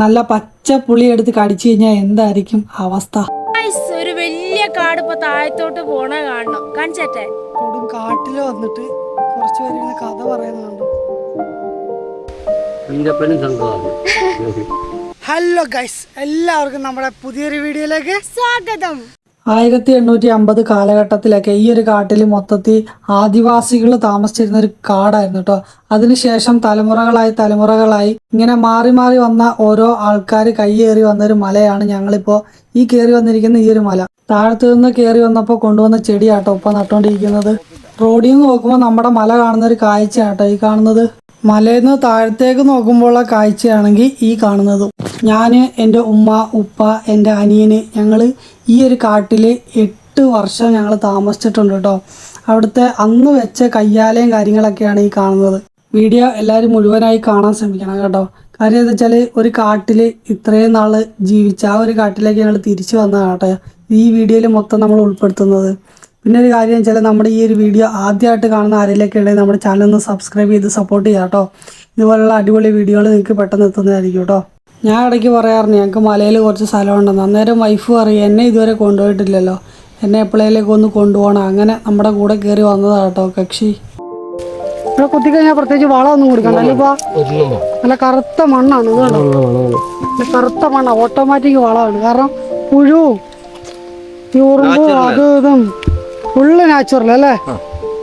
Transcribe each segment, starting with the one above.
നല്ല പച്ച പുളി എടുത്ത് കടിച്ചു കഴിഞ്ഞാൽ എന്തായിരിക്കും അവസ്ഥ? ഒരു വലിയ കാട് ഇപ്പൊ താഴത്തോട്ട് പോണ കാണണം. കാണിച്ചേട്ടെ? കൊടും കാട്ടിൽ വന്നിട്ട് കുറച്ച് പേര് കഥ പറയുന്നുണ്ട് ഹലോ ഗൈസ് എല്ലാവർക്കും നമ്മുടെ പുതിയൊരു വീഡിയോയിലേക്ക് സ്വാഗതം. ആയിരത്തി എണ്ണൂറ്റി അമ്പത് കാലഘട്ടത്തിലൊക്കെ ഈ ഒരു കാട്ടിൽ മൊത്തത്തിൽ ആദിവാസികൾ താമസിച്ചിരുന്ന ഒരു കാടായിരുന്നു കേട്ടോ അതിനുശേഷം തലമുറകളായി തലമുറകളായി ഇങ്ങനെ മാറി മാറി വന്ന ഓരോ ആൾക്കാർ കയ്യേറി വന്ന ഒരു മലയാണ് ഞങ്ങളിപ്പോൾ ഈ കയറി വന്നിരിക്കുന്ന ഈ ഒരു മല. താഴത്തു നിന്ന് കയറി വന്നപ്പോൾ കൊണ്ടുവന്ന ചെടിയാട്ടോ ഇപ്പം നട്ടുകൊണ്ടിരിക്കുന്നത് റോഡിൽ നിന്ന് നോക്കുമ്പോൾ നമ്മുടെ മല കാണുന്ന ഒരു കാഴ്ചയാട്ടോ ഈ കാണുന്നത്. മലയിൽ നിന്ന് താഴത്തേക്ക് നോക്കുമ്പോഴുള്ള കാഴ്ചയാണെങ്കിൽ ഈ കാണുന്നതും. ഞാൻ എന്റെ ഉമ്മ ഉപ്പ എന്റെ അനിയന് ഞങ്ങൾ ഈ ഒരു കാട്ടിൽ എട്ട് വർഷം ഞങ്ങൾ താമസിച്ചിട്ടുണ്ട് കേട്ടോ. അവിടുത്തെ അന്ന് വെച്ച കയ്യാലയും കാര്യങ്ങളൊക്കെയാണ് ഈ കാണുന്നത്. വീഡിയോ എല്ലാവരും മുഴുവനായി കാണാൻ ശ്രമിക്കണം കേട്ടോ. കാര്യം എന്താ വെച്ചാൽ ഒരു കാട്ടിൽ ഇത്രയും നാൾ ജീവിച്ച ആ ഒരു കാട്ടിലേക്ക് ഞങ്ങൾ തിരിച്ചു വന്നതാണ് കേട്ടോ ഈ വീഡിയോയിൽ മൊത്തം നമ്മൾ ഉൾപ്പെടുത്തുന്നത്. പിന്നെ ഒരു കാര്യം വെച്ചാൽ നമ്മുടെ ഈ ഒരു വീഡിയോ ആദ്യമായിട്ട് കാണുന്ന ആരെങ്കിലൊക്കെ ഉണ്ടെങ്കിൽ നമ്മുടെ ചാനൽ ഒന്ന് സബ്സ്ക്രൈബ് ചെയ്ത് സപ്പോർട്ട് ചെയ്യാം കേട്ടോ ഇതുപോലുള്ള അടിപൊളി വീഡിയോകൾ നിങ്ങൾക്ക് പെട്ടെന്ന് എത്തുന്നതായിരിക്കും കേട്ടോ ഞാൻ ഇടയ്ക്ക് പറയാറുണ്ട് ഞങ്ങൾക്ക് മലയിൽ കുറച്ച് സ്ഥലമുണ്ടെന്ന്. അന്നേരം വൈഫ് പറയും എന്നെ ഇതുവരെ കൊണ്ടുപോയിട്ടില്ലല്ലോ. എന്നെ എപ്പോഴേലേക്ക് ഒന്ന് കൊണ്ടുപോകണം അങ്ങനെ നമ്മുടെ കൂടെ കയറി വന്നതാണ് കേട്ടോ കക്ഷി. ഇവിടെ കുത്തിക്കഴിഞ്ഞാൽ പ്രത്യേകിച്ച് വളമൊന്നും കൊടുക്കണം അല്ലിപ്പോ നല്ല കറുത്ത മണ്ണാണ് ഇത് കണ്ടോ നല്ല കറുത്ത മണ്ണാണ് ഓട്ടോമാറ്റിക് വളമാണ്. കാരണം പുഴുവും ഈ ഉറുമ്പും അത് ഇതും ഫുള്ള് നാച്ചുറൽ അല്ലേ?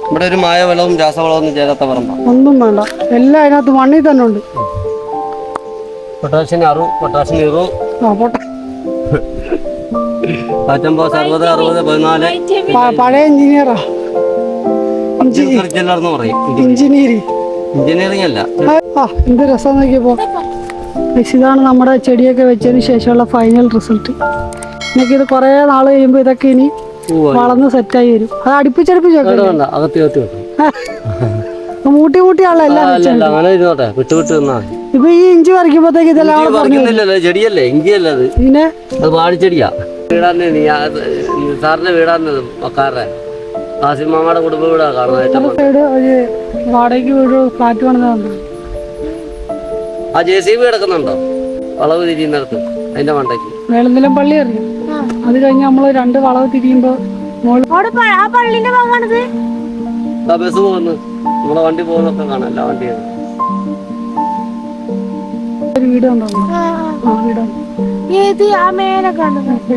ഇവിടെ ഒരു മായവളവും രാസവളവും ഒന്നും ചേരാത്ത പറമ്പ. ഒന്നും വേണ്ട. എല്ലാം അതിനകത്ത് മണ്ണിൽ തന്നെ ഉണ്ട്. പൊട്ടാഷ്യന് അറു പൊട്ടാഷ്യന് ഇറു പത്തൊമ്പത് അറുപത് അറുപത് പതിനാല്. പഴയ എഞ്ചിനീയറാ എന്ന് പറയും എഞ്ചിനീയറിംഗ് എഞ്ചിനീയറിംഗ് അല്ല. ആ എന്ത് രസം നോക്കിയപ്പോ. ഇതാണ് നമ്മുടെ ചെടിയൊക്കെ വെച്ചതിന് ശേഷമുള്ള ഫൈനൽ റിസൾട്ട് എനിക്കിത് കുറേ നാൾ കഴിയുമ്പോൾ ഇതൊക്കെ ഇനി. വളർന്ന് സെറ്റായി വരും. അത് അടുപ്പിച്ചടുപ്പിച്ച് മൂട്ടി നിന്നാ ഇപ്പൊ ഈ ഇഞ്ചി പറിക്കുമ്പോഴത്തേക്ക് ഇതെല്ലാം ചെടിയല്ലേ? ഇഞ്ചിയല്ല അത്? പിന്നെ? അത് വീടാന്നെ സാറിന്റെ വീടാന്ന് മക്കാരുടെ കാസിമാമയുടെ കുടുംബ വീടാ കാണാനായിട്ട് സൈഡ് ഒരു വാടകയ്ക്ക് വീട് ഫ്ലാറ്റ് പണിതുണ്ട് ആ ജെ സി ബി കിടക്കുന്നുണ്ടോ? വളവ് തിരിയുന്നിടത്ത് അതിന്റെ മണ്ടയ്ക്ക്. വേളന്തിലം പള്ളി അറിയാം. അത് കഴിഞ്ഞ് നമ്മൾ രണ്ട് വളവ് തിരിയുമ്പോ പള്ളിന്റെ ഭാഗമാണിത്? ബസ് പോകുന്നു. നമ്മളെ വണ്ടി പോകുന്നൊക്കെ കാണാം എല്ലാ വണ്ടിയും ഒരു വീട് ഉണ്ടോ ആ വീടുണ്ട് ഏത്? ആ മേലെ കാണുന്നത്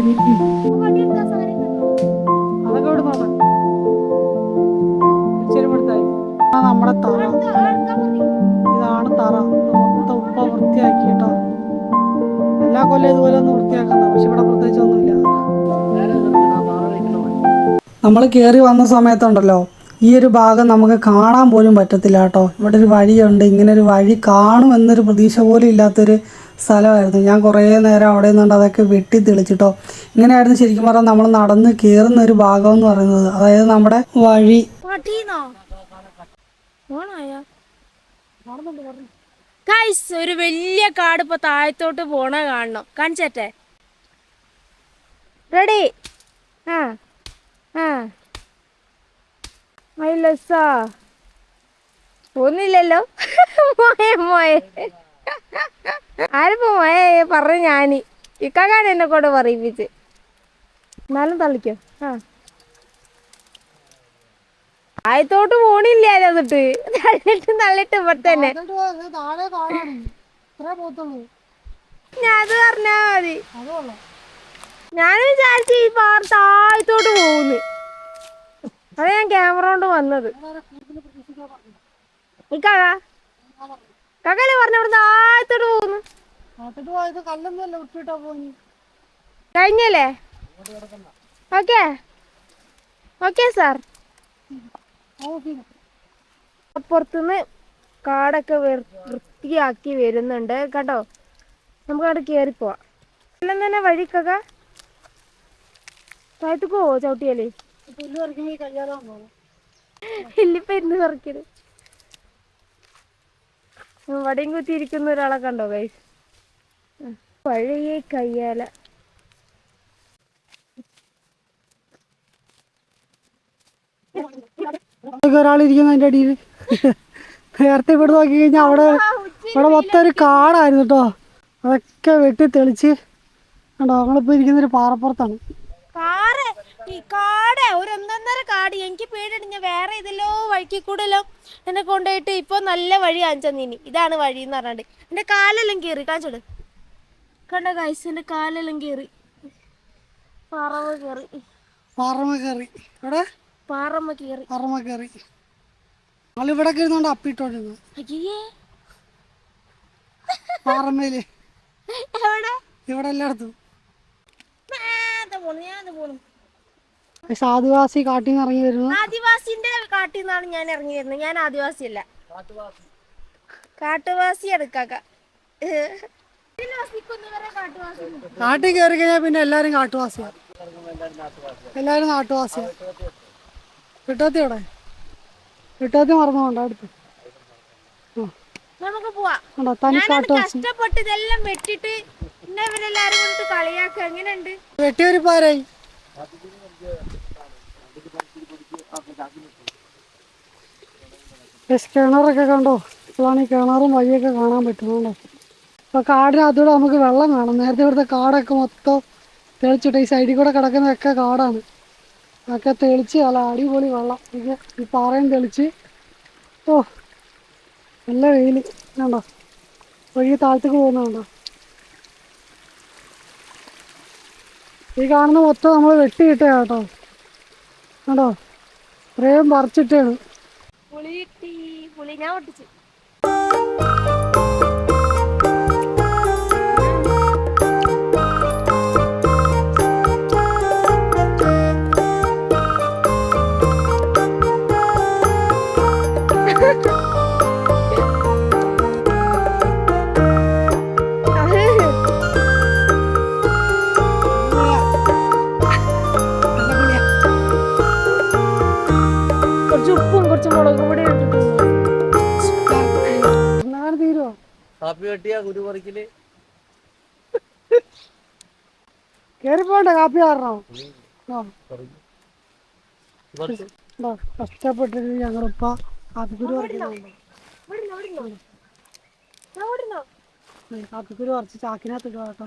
നമ്മൾ കയറി വന്ന സമയത്തുണ്ടല്ലോ ഈ ഒരു ഭാഗം നമുക്ക് കാണാൻ പോലും പറ്റത്തില്ല കേട്ടോ. ഇവിടെ ഒരു വഴിയുണ്ട് ഇങ്ങനെ ഒരു വഴി കാണുമെന്നൊരു പ്രതീക്ഷ പോലും ഇല്ലാത്തൊരു സ്ഥലമായിരുന്നു. ഞാൻ കുറേ നേരം അവിടെ നിന്നുണ്ട് അതൊക്കെ വെട്ടി തെളിച്ചിട്ടോ. ഇങ്ങനെയായിരുന്നു ശരിക്കും പറഞ്ഞാൽ നമ്മൾ നടന്ന് കയറുന്ന ഒരു ഭാഗം എന്ന് പറയുന്നത്. അതായത് നമ്മുടെ വഴി. ഒരു വലിയ കാട് ഇപ്പൊ താഴത്തോട്ട് പോണ കാണണം. കാണിച്ചേ റെഡി ആ. ഒന്നില്ലല്ലോ മോയെ മോയെ. ആരിപ്പോ മോയെ? പറഞ്ഞു ഞാനി. ഇക്കാക്കാണ് എന്നെ കൊണ്ട് പറയിപ്പിച്ച്. എന്നാലും തള്ളിക്കോ. ആ. ആയത്തോട്ട് പോണില്ല എന്നിട്ട് തള്ളിട്ട് തള്ളിട്ട് ഇവിടെ തന്നെ. ഞാൻ അത് പറഞ്ഞാ മതി. ഞാൻ വിചാരിച്ചു ഈ പാറ താഴത്തോട്ട് പോകുന്നു അതാ ഞാൻ ക്യാമറ കൊണ്ട് വന്നത്. ഈ കാക്ക കാക്കല്ലേ പറഞ്ഞ ഇവിടെ താഴത്തോട്ട് പോകുന്നു കഴിഞ്ഞല്ലേ? ഓക്കെ. Okay sir. അപ്പുറത്തുനിന്ന് കാടൊക്കെ വൃത്തിയാക്കി വരുന്നുണ്ട്. കേട്ടോ? നമുക്ക് അവിടെ കയറി പോവാം. എല്ലാം തന്നെ വഴിക്കൊക്കെ താഴത്തേക്ക് പോവോ ചവിട്ടിയാലേ. ഇല്ലിപ്പോ ഇരുന്ന് പറിക്കരുത് വടയും കുത്തിയിരിക്കുന്ന ഒരാളെ കണ്ടോ ഗൈസ് പഴയ കയ്യാല. ഒരാളിരിക്കുന്ന അതിന്റെ അടിയിൽ. നേരത്തെ ഇവിടെ നോക്കി കഴിഞ്ഞാൽ അവിടെ ഇവിടെ മൊത്തം ഒരു കാടായിരുന്നു കേട്ടോ. അതൊക്കെ വെട്ടി തെളിച്ച് കണ്ടോ ഞങ്ങളിപ്പോൾ ഇരിക്കുന്നൊരു പാറപ്പുറത്താണ്. ഈ കാട് ഒരു ഒന്നൊന്നര കാട്. എനിക്ക് പേടിയുണ്ട് ഞാൻ വേറെ ഇതിലോ വഴിക്ക് കൂടെല്ലോ എന്നെ കൊണ്ടുപോയിട്ട് ഇപ്പൊ നല്ല വഴി കാണിച്ചു ഇതാണ് വഴി എന്ന് പറഞ്ഞിട്ട് എന്റെ കാലെല്ലാം കീറി കാണിച്ചോട്. കണ്ട കൈസ് എന്റെ കാലെല്ലാം കേറി. പാറമ കേറി. പാറമ കയറി ഇവിടെ പാറമ്മ കേറി. പാറമ കയറി ഞങ്ങളിവിടെ ഇരുന്നുകൊണ്ട് അപ്പിട്ടോണ്ടിരുന്നു അയ്യേ. പാറമ്മയിൽ എവിടെ? ഇവിടെ എല്ലായിടത്തും. പോണു ഞാൻ പോണു. ആദിവാസി കാട്ടിൽ നിന്ന് ഇറങ്ങി വരുന്നു ആദിവാസിന്റെ കാട്ടിൽ നിന്നാണ് ഞാൻ ഇറങ്ങി വരുന്നത്. ഞാൻ കാട്ടുവാസി. എടുക്കാക്ക ഇതിൽ വസിക്കുന്നവരെ കാട്ടുവാസി പറയും. കാട്ടിൽ കയറി കഴിഞ്ഞാൽ പിന്നെ എല്ലാരും കാട്ടുവാസിയാണ് എല്ലാവരും നാട്ടുവാസിയാണ് വിട്ടോത്തി ഇവിടെ വിട്ടോത്തി മറന്നുകൊണ്ട് അടുത്ത്. നമുക്ക് പോവാ. കണ്ടോ തനി കാട്ടുവാസി. കഷ്ടപ്പെട്ട് ഇതെല്ലാം വെട്ടിട്ട് പിന്നെ ഇവരെല്ലാരും എങ്ങനെയുണ്ട് വെട്ടിയൊരു എങ്ങനെയുണ്ട്? വെട്ടിയൊരുപ്പാരായി കിണറൊക്കെ കണ്ടോ? ഇപ്പോഴാണ് ഈ കിണറും വഴിയൊക്കെ കാണാൻ പറ്റുന്നുണ്ടോ ഇപ്പോൾ കാടിനകത്തൂടെ നമുക്ക് വെള്ളം കാണാം. നേരത്തെ ഇവിടുത്തെ കാടൊക്കെ മൊത്തം തെളിച്ചിട്ട് ഈ സൈഡിൽ കൂടെ കിടക്കുന്നതൊക്കെ കാടാണ്. അതൊക്കെ തെളിച്ച് അല്ല അടിപൊളി വെള്ളം. ഇത് ഈ പാറയും തെളിച്ച് ഓ നല്ല വെയിൽ കണ്ടോ? വഴി താഴത്തേക്ക് പോകുന്നുണ്ടോ ഈ കാണുന്ന മൊത്തം നമ്മൾ വെട്ടിയിട്ടേ കേട്ടോ. കേട്ടോ ഇത്രയും പറിച്ചിട്ടാണ്. Ha ha പുളി കാപ്പി വെട്ടിയാ കുരു പറിക്കൽ. കയറി പോകണ്ട കാപ്പി കാരണം. കഷ്ടപ്പെട്ടിട്ട് ഞങ്ങളിപ്പ കാപ്പിക്കുരു കാപ്പിക്കുരു പറിച്ച് ചാക്കിനകത്ത് കേട്ടോ.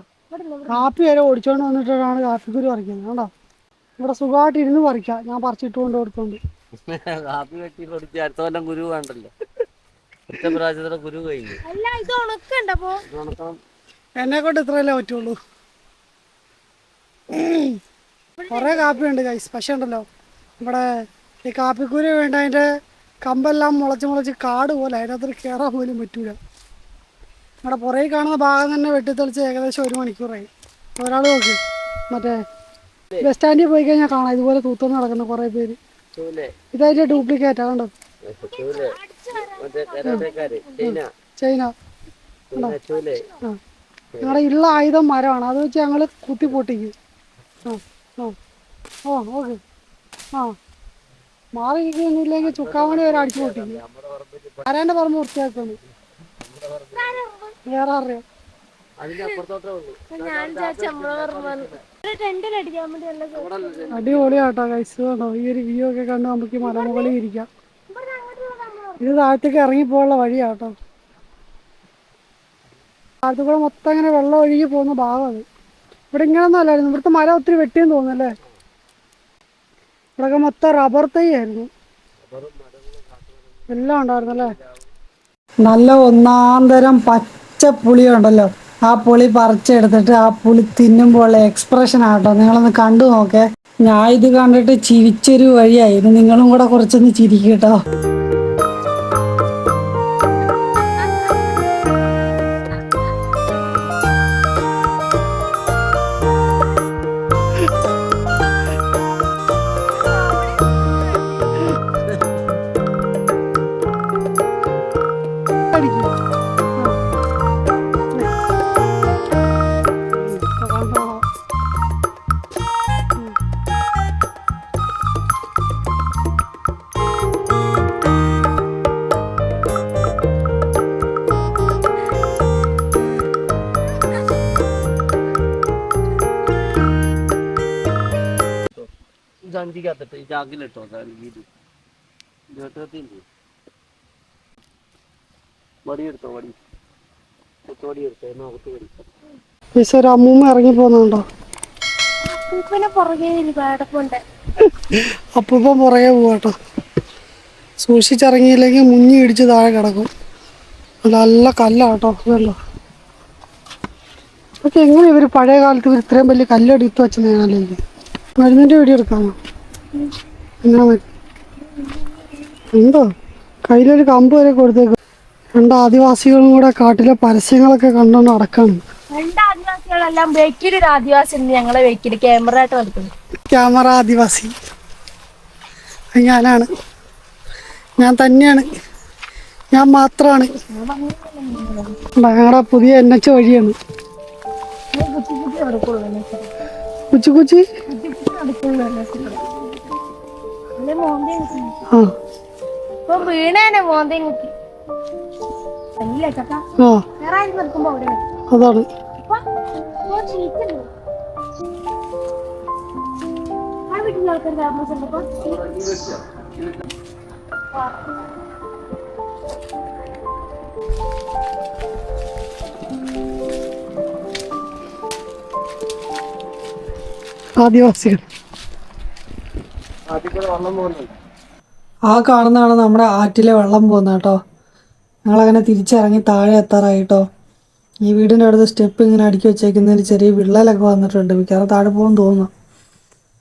കാപ്പി വരെ ഓടിച്ചോണ്ട് വന്നിട്ടാണ് കാപ്പിക്കുരു പറിക്കുന്നത് കണ്ടോ? ഇവിടെ സുഖമായിട്ട് ഇരുന്ന് പറിക്കാം. ഞാൻ പറിച്ചിട്ട് കൊണ്ട് കൊടുത്തോണ്ട്. കാപ്പി വെട്ടി അടുത്ത കൊല്ലം കുരു വേണ്ടല്ലോ. ഒറ്റ പ്രാവശ്യത്തിലെ കുരു കഴിഞ്ഞു അല്ല ഇത് ഉണക്കണ്ടപ്പോ എന്നെ കൊണ്ട് ഇത്രയല്ലേ പറ്റുള്ളൂ. കുറേ കാപ്പിയുണ്ട് കൈസ് പക്ഷേ ഉണ്ടല്ലോ. ഇവിടെ ഈ കാപ്പിക്കൂരി വേണ്ട അതിന്റെ കമ്പെല്ലാം മുളച്ച് മുളച്ച് കാട് പോലെ അതിനകത്ത് കയറാൻ പോലും പറ്റൂല. ഇവിടെ പുറകെ കാണുന്ന ഭാഗം തന്നെ വെട്ടിത്തെളിച്ച് ഏകദേശം ഒരു മണിക്കൂറായി. ഒരാൾ നോക്കി. മറ്റേ ബസ് സ്റ്റാൻഡിൽ പോയി കഴിഞ്ഞാൽ കാണാം. ഇതുപോലെ തൂത്തം നടക്കുന്ന കുറേ പേര്. ചൂലേ ഡ്യൂപ്ലിക്കേറ്റ് ആണോ ചൈന. ഞങ്ങളുടെ ഉള്ള ആയുധം മരമാണ്. അത് വെച്ച് ഞങ്ങൾ കുത്തി പൊട്ടിക്കും. ആ ആ. ഓ ഓക്കെ. ആ. മാറി നിൽക്കുന്നില്ലെങ്കിൽ ചുക്കാമണി വരെ അടിച്ചു പൊട്ടിക്കും. ആരാന്റെ പറമ്പ് വൃത്തിയാക്കുന്നു വേറെ അറിയാം അടിപൊളിയാട്ടോ കൈസ് കണ്ടോ ഈ ഒരു വ്യൂ ഒക്കെ കണ്ട് നമുക്ക് ഈ മലമുകളിൽ ഇരിക്കാം. ഇത് താഴത്തേക്ക് ഇറങ്ങിപ്പോയുള്ള വഴിയാട്ടോ. താഴത്തു കൂടെ മൊത്തം ഇങ്ങനെ വെള്ളം ഒഴുകി പോകുന്ന ഭാഗം അത്. ഇവിടെ ഇങ്ങനൊന്നും അല്ലായിരുന്നു. ഇവിടുത്തെ മരം ഒത്തിരി വെട്ടിയെന്ന് തോന്നുന്നല്ലേ ഇവിടെയൊക്കെ മൊത്തം റബ്ബർ തൈ ആയിരുന്നു. എല്ലാം ഉണ്ടായിരുന്നല്ലേ നല്ല ഒന്നാന്തരം പച്ച പുളി ഉണ്ടല്ലോ ആ പുളി പറിച്ചെടുത്തിട്ട് ആ പുളി തിന്നുമ്പോൾ എക്സ്പ്രഷൻ ആട്ടോ. നിങ്ങളൊന്ന് കണ്ടു നോക്കേ. ഞാൻ ഇത് കണ്ടിട്ട് ചിരിച്ചൊരു വഴിയായിരുന്നു നിങ്ങളും കൂടെ കുറച്ചൊന്ന് ചിരിക്കട്ടോ ഇത് അഞ്ചിക്കകത്തിട്ട് ഈ ചാക്കിലിട്ടോ ഇത് ഇരുപത്തി വടിയെടുത്തോ വടി. അമ്മൂമ്മ ഇറങ്ങി പോകുന്നുണ്ടോ അപ്പൊ പുറകെ പോവാട്ടോ സൂക്ഷിച്ചിറങ്ങിയില്ലെങ്കിൽ മുങ്ങി ഇടിച്ച് താഴെ കിടക്കും. നല്ല കല്ലാട്ടോ വെള്ളം പക്ഷെ എങ്ങനെ ഇവർ പഴയ കാലത്ത് ഇവർ ഇത്രയും വലിയ കല്ലെടുത്ത് വെച്ചു നേടാനല്ലേ മരുന്നിന്റെ മരുന്നിന്റെ വീഡിയോ എടുക്കാമോ? എന്തോ? കയ്യിലൊരു കമ്പ് വരെ കൊടുത്തേക്കും. രണ്ട് ആദിവാസികളും കൂടെ കാട്ടിലെ പരസ്യങ്ങളൊക്കെ കണ്ടുകൊണ്ട് അടക്കാണ് രണ്ട് ആദിവാസികളെല്ലാം ബേക്കിൽ ഒരു ആദിവാസി ഉണ്ട് ഞങ്ങളെ ക്യാമറ ആയിട്ട് ക്യാമറ ആദിവാസി. ഞാനാണ്. ഞാൻ തന്നെയാണ്. ഞാൻ മാത്രമാണ് ഞങ്ങളുടെ പുതിയ എൻ എച്ച് വഴിയാണ്. കുച്ചി കുച്ചി ആ ഇപ്പൊ വീണേനെ മോന്തയും കുത്തി. അതാണ്. ആദിവാസികൾ. ആ കാണുന്നതാണ് നമ്മുടെ ആറ്റിലെ വെള്ളം പോകുന്നത് കേട്ടോ. ഞങ്ങളങ്ങനെ തിരിച്ചിറങ്ങി താഴെ എത്താറായിട്ടോ. ഈ വീടിന്റെ അടുത്ത് സ്റ്റെപ്പ് ഇങ്ങനെ അടുക്കി വെച്ചേക്കുന്നതിന് ചെറിയ വിള്ളലൊക്കെ വന്നിട്ടുണ്ട്. മിക്കവാറും താഴെ പോകുമെന്ന് തോന്നുന്നു.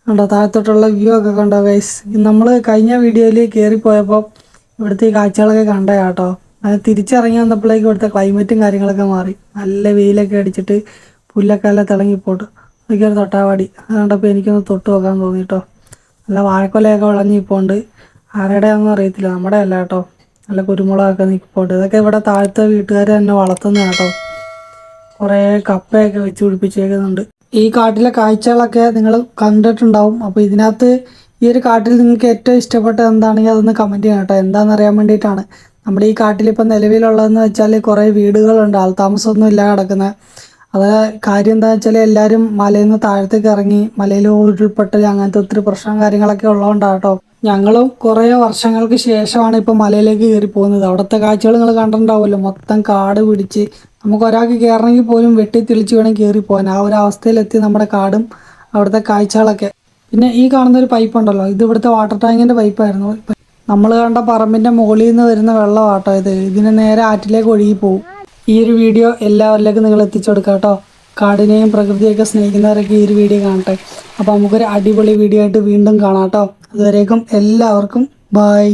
കണ്ടോ താഴത്തോട്ടുള്ള വ്യൂ ഒക്കെ കണ്ടോ ഗൈസ് നമ്മൾ കഴിഞ്ഞ വീഡിയോയിൽ കയറിപ്പോയപ്പോൾ ഇവിടുത്തെ ഈ കാഴ്ചകളൊക്കെ കണ്ടേ കേട്ടോ. അത് തിരിച്ചിറങ്ങി വന്നപ്പോഴേക്കും ഇവിടുത്തെ ക്ലൈമറ്റും കാര്യങ്ങളൊക്കെ മാറി. നല്ല വെയിലൊക്കെ അടിച്ചിട്ട് പുല്ലൊക്കെ എല്ലാം തിളങ്ങിപ്പോട്ട്. അതൊക്കെ ഒരു തൊട്ടാവാടി. അത് കണ്ടപ്പോൾ എനിക്കൊന്ന് തൊട്ട് നോക്കാൻ തോന്നി കേട്ടോ. നല്ല വാഴക്കൊലയൊക്കെ വിളഞ്ഞിപ്പോണ്ട് ആരുടെ ആരുടെയാണെന്ന് അറിയത്തില്ല. നമ്മുടെ അല്ല കേട്ടോ. നല്ല കുരുമുളകൊക്കെ നിൽപ്പോണ്ട് ഇതൊക്കെ ഇവിടെ താഴത്തെ വീട്ടുകാർ തന്നെ വളർത്തുന്ന കേട്ടോ. കുറേ കപ്പയൊക്കെ വെച്ച് പിടിപ്പിച്ചേക്കുന്നുണ്ട്. ഈ കാട്ടിലെ കാഴ്ചകളൊക്കെ നിങ്ങൾ കണ്ടിട്ടുണ്ടാവും. അപ്പോൾ ഇതിനകത്ത് ഈ ഒരു കാട്ടിൽ നിങ്ങൾക്ക് ഏറ്റവും ഇഷ്ടപ്പെട്ട എന്താണെങ്കിൽ അതൊന്ന് കമന്റ് ചെയ്യണം കേട്ടോ. എന്താണെന്ന് അറിയാൻ വേണ്ടിയിട്ടാണ്. നമ്മുടെ ഈ കാട്ടിലിപ്പോൾ നിലവിലുള്ളതെന്ന് വെച്ചാൽ കുറേ വീടുകളുണ്ട്. ആൾതാമസമൊന്നും ഇല്ല കിടക്കുന്നത് അത് കാര്യം എന്താ വെച്ചാൽ എല്ലാവരും മലയിൽ നിന്ന് താഴത്തേക്ക് ഇറങ്ങി മലയിൽ ഉരുൾപൊട്ടൽ അങ്ങനത്തെ ഒത്തിരി പ്രശ്നം കാര്യങ്ങളൊക്കെ ഉള്ളതുകൊണ്ടാണ് കേട്ടോ ഞങ്ങളും കുറേ വർഷങ്ങൾക്ക് ശേഷമാണ് ഇപ്പോൾ മലയിലേക്ക് കയറി പോകുന്നത്. അവിടുത്തെ കാഴ്ചകൾ നിങ്ങൾ കണ്ടിട്ടുണ്ടാവുമല്ലോ. മൊത്തം കാട് പിടിച്ച് നമുക്ക് ഒരാൾക്ക് കയറണമെങ്കിൽ പോലും വെട്ടി തെളിച്ച് വേണം കയറി പോകാൻ. ആ ഒരു അവസ്ഥയിലെത്തി നമ്മുടെ കാടും അവിടുത്തെ കാഴ്ചകളൊക്കെ. പിന്നെ ഈ കാണുന്ന ഒരു പൈപ്പ് ഉണ്ടല്ലോ. ഇത് ഇവിടുത്തെ വാട്ടർ ടാങ്കിന്റെ പൈപ്പായിരുന്നു നമ്മൾ കണ്ട പറമ്പിന്റെ മുകളിൽ നിന്ന് വരുന്ന വെള്ളമാട്ടോ ഇത്. ഇതിന് നേരെ ആറ്റിലേക്ക് ഒഴുകി പോകും ഈ ഒരു വീഡിയോ എല്ലാവരിലേക്കും നിങ്ങൾ എത്തിച്ചു കൊടുക്കുക കേട്ടോ. കാടിനെയും പ്രകൃതിയൊക്കെ സ്നേഹിക്കുന്നവരൊക്കെ ഈ ഒരു വീഡിയോ കാണട്ടെ. അപ്പോൾ നമുക്കൊരു അടിപൊളി വീഡിയോ ആയിട്ട് വീണ്ടും കാണാം കേട്ടോ. അതുവരേക്കും എല്ലാവർക്കും ബായ്